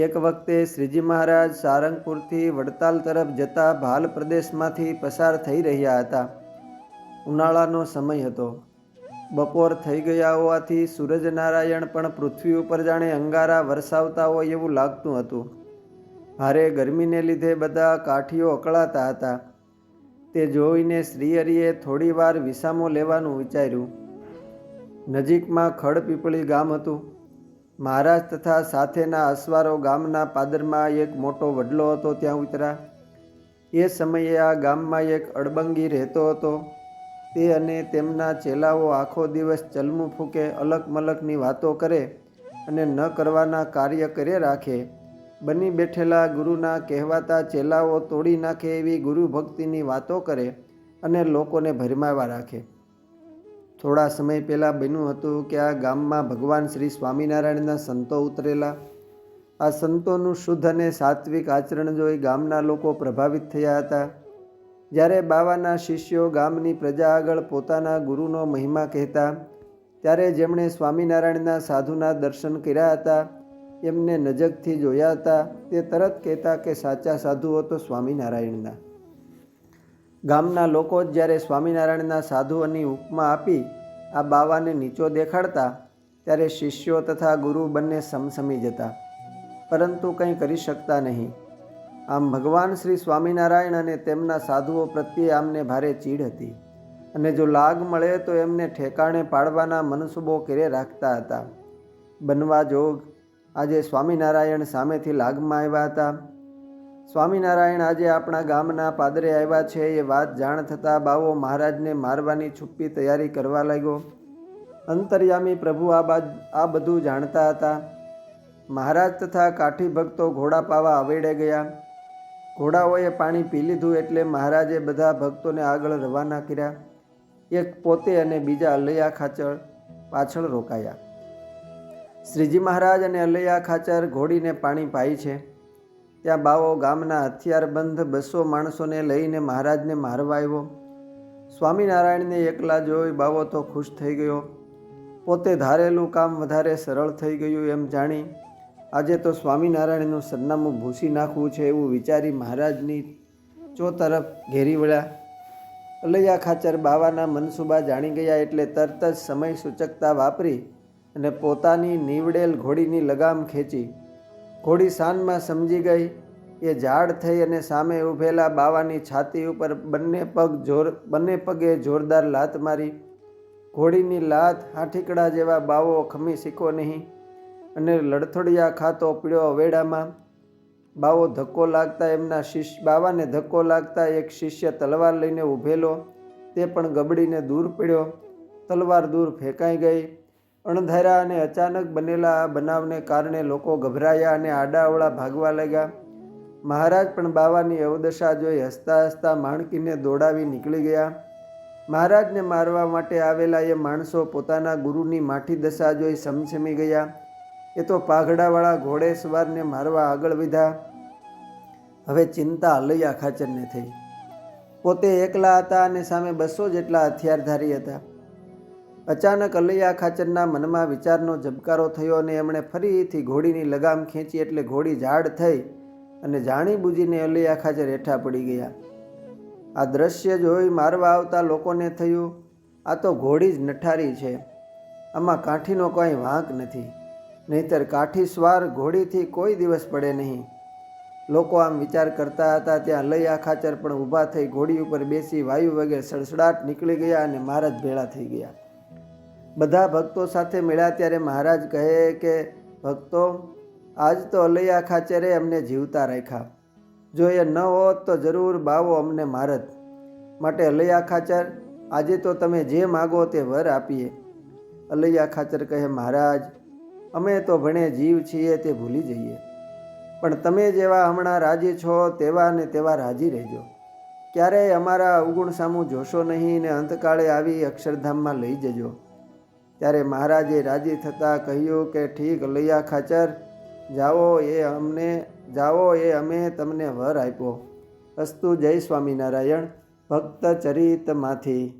એક વખતે શ્રીજી મહારાજ સારંગપુરથી વડતાલ તરફ જતા ભાલ પ્રદેશમાંથી પસાર થઈ રહ્યા હતા. ઉનાળાનો સમય હતો. બપોર થઈ ગયા હોવાથી સૂરજનારાયણ પણ પૃથ્વી ઉપર જાણે અંગારા વરસાવતા હોય એવું લાગતું હતું. ભારે ગરમીને લીધે બધા કાઠીઓ અકળાતા હતા. તે જોઈને શ્રીહરિએ થોડીવાર વિસામો લેવાનું વિચાર્યું. નજીકમાં ખડપીપળી ગામ હતું. મહારાજ તથા સાથેના અસવારો ગામના પાદરમાં એક મોટો વડલો હતો ત્યાં ઉતરા એ સમયે આ ગામમાં એક અડબંગી રહેતો હતો. તે અને તેમના ચેલાઓ આખો દિવસ ચલમું ફૂકે અલગ મલકની વાતો કરે અને ન કરવાના કાર્ય કરે રાખે. બની બેઠેલા ગુરુના કહેવાતા ચેલાઓ તોડી નાખે એવી ગુરુ ભક્તિની વાતો કરે અને લોકોને ભરમાવા રાખે. થોડા સમય પહેલાં બન્યું હતું કે આ ગામમાં ભગવાન શ્રી સ્વામિનારાયણના સંતો ઉતરેલા. આ સંતોનું શુદ્ધ અને સાત્વિક આચરણ જોઈ ગામના લોકો પ્રભાવિત થયા હતા. જ્યારે બાવાના શિષ્યો ગામની પ્રજા આગળ પોતાના ગુરુનો મહિમા કહેતા, ત્યારે જેમણે સ્વામિનારાયણના સાધુના દર્શન કર્યા હતા, એમને નજકથી જોયા હતા, તે તરત કહેતા કે સાચા સાધુઓ તો સ્વામિનારાયણના. ગામના લોકો જ જ્યારે સ્વામિનારાયણના સાધુઓની ઉપમા આપી આ બાવાને નીચો દેખાડતા, ત્યારે શિષ્યો તથા ગુરુ બંને સમસમી જતા. પરંતુ કંઈ કરી શકતા નહીં. આમ ભગવાન શ્રી સ્વામિનારાયણ અને તેમના સાધુઓ પ્રત્યે આમને ભારે ચીડ હતી. અને જો લાગ મળે તો એમને ઠેકાણે પાડવાના મનસુબો કરે રાખતા હતા. બનવા જોગ આજે સ્વામિનારાયણ સામેથી લાગમાં આવ્યા હતા. સ્વામિનારાયણ આજે આપણા ગામના પાદરે આવ્યા છે. એ વાત જાણ થતાં બાવો મહારાજને મારવાની છુપ્પી તૈયારી કરવા લાગ્યો. અંતર્યામી પ્રભુ આ બાદ, આ બધું જાણતા હતા. મહારાજ તથા કાઠી ભક્તો ઘોડા પાવા અવેડે ગયા. ઘોડાઓએ પાણી પી લીધું એટલે મહારાજે બધા ભક્તોને આગળ રવાના કર્યા. એક પોતે અને બીજા અલૈયા ખાચર પાછળ રોકાયા. શ્રીજી મહારાજ અને અલૈયા ખાચર ઘોડીને પાણી પાય છે. ત્યાં બાવો ગામના હથિયારબંધ બસો માણસોને લઈને મહારાજને મારવા આવ્યો. સ્વામિનારાયણને એકલા જોઈ બાવો તો ખુશ થઈ ગયો. પોતે ધારેલું કામ વધારે સરળ થઈ ગયું એમ જાણી, આજે તો સ્વામિનારાયણનું સરનામું ભૂસી નાખવું છે એવું વિચારી મહારાજની ચો તરફ ઘેરી વળ્યા. અલૈયા ખાચર બાવાના મનસુબા જાણી ગયા એટલે તરત જ સમય સૂચકતા વાપરી અને પોતાની નીવડેલ ઘોડીની લગામ ખેંચી ઘોડી સાનમાં સમજી ગઈ. એ ઝાડ થઈ અને સામે ઊભેલા બાવાની છાતી ઉપર બંને પગ જોર, બંને પગે જોરદાર લાત મારી. ઘોડીની લાત હાઠીકડા જેવા બાવો ખમી શીખો નહીં અને લડથડિયા ખાતો પીળ્યો અવેડામાં. બાવો ધક્કો લાગતા એમના શિષ્ય, બાવાને ધક્કો લાગતા એક શિષ્ય તલવાર લઈને ઊભેલો તે પણ ગબડીને દૂર પીડ્યો. તલવાર દૂર ફેંકાઈ ગઈ. અણધાર્યા અને અચાનક બનેલા આ બનાવને કારણે લોકો ગભરાયા અને આડાઅવળા ભાગવા લાગ્યા. મહારાજ પણ બાવાની અવદશા જોઈ હસતા હસતા માણકીને દોડાવી નીકળી ગયા. મહારાજને મારવા માટે આવેલા એ માણસો પોતાના ગુરુની માઠી દશા જોઈ સમસમી ગયા. એ તો પાઘડાવાળા ઘોડે સવારને મારવા આગળ વધ્યા હવે ચિંતા અલૈયા ખાચરને થઈ. પોતે એકલા હતા અને સામે બસો જેટલા હથિયારધારી હતા. અચાનક અલૈયા ખાચરના મનમાં વિચારનો ઝબકારો થયો અને એમણે ફરીથી ઘોડીની લગામ ખેંચી એટલે ઘોડી ઝાડ થઈ અને જાણી બૂજીને અલૈયા ખાચર હેઠા પડી ગયા. આ દ્રશ્ય જોઈ મારવા આવતા લોકોને થયું, આ તો ઘોડી જ નઠારી છે. આમાં કાઠીનો કોઈ વાંક નથી. નહીતર કાઠી સ્વાર ઘોડીથી કોઈ દિવસ પડે નહીં. લોકો આમ વિચાર કરતા હતા, ત્યાં અલૈયા ખાચર પણ ઊભા થઈ ઘોડી ઉપર બેસી વાયુ વગેરે સડસડાટ નીકળી ગયા અને મહારાજ ભેળા થઈ ગયા. બધા ભક્તો સાથે મળ્યા ત્યારે મહારાજ કહે કે, ભક્તો, આજ તો અલૈયા ખાચરે અમને જીવતા રાખ્યા. જો એ ન હોત તો જરૂર બાવો અમને મારત. માટે અલૈયા ખાચર, આજે તો તમે જે માગો તે વર આપીએ. અલૈયા ખાચર કહે, મહારાજ, અમે તો ભણે જીવ છીએ તે ભૂલી જઈએ. પણ તમે જેવા હમણાં રાજી છો તેવા ને તેવા રાજી રહેજો. ક્યારેય અમારા અવગુણ સામું જોશો નહીં ને અંતકાળે આવી અક્ષરધામમાં લઈ જજો. ત્યારે મહારાજે રાજી થતાં કહ્યું કે, ઠીક લૈયા ખાચર. જાઓ એ અમને, જાઓ એ અમે તમને વર આપ્યો. અસ્તુ જય સ્વામિનારાયણ. ભક્ત ચરિતમાંથી.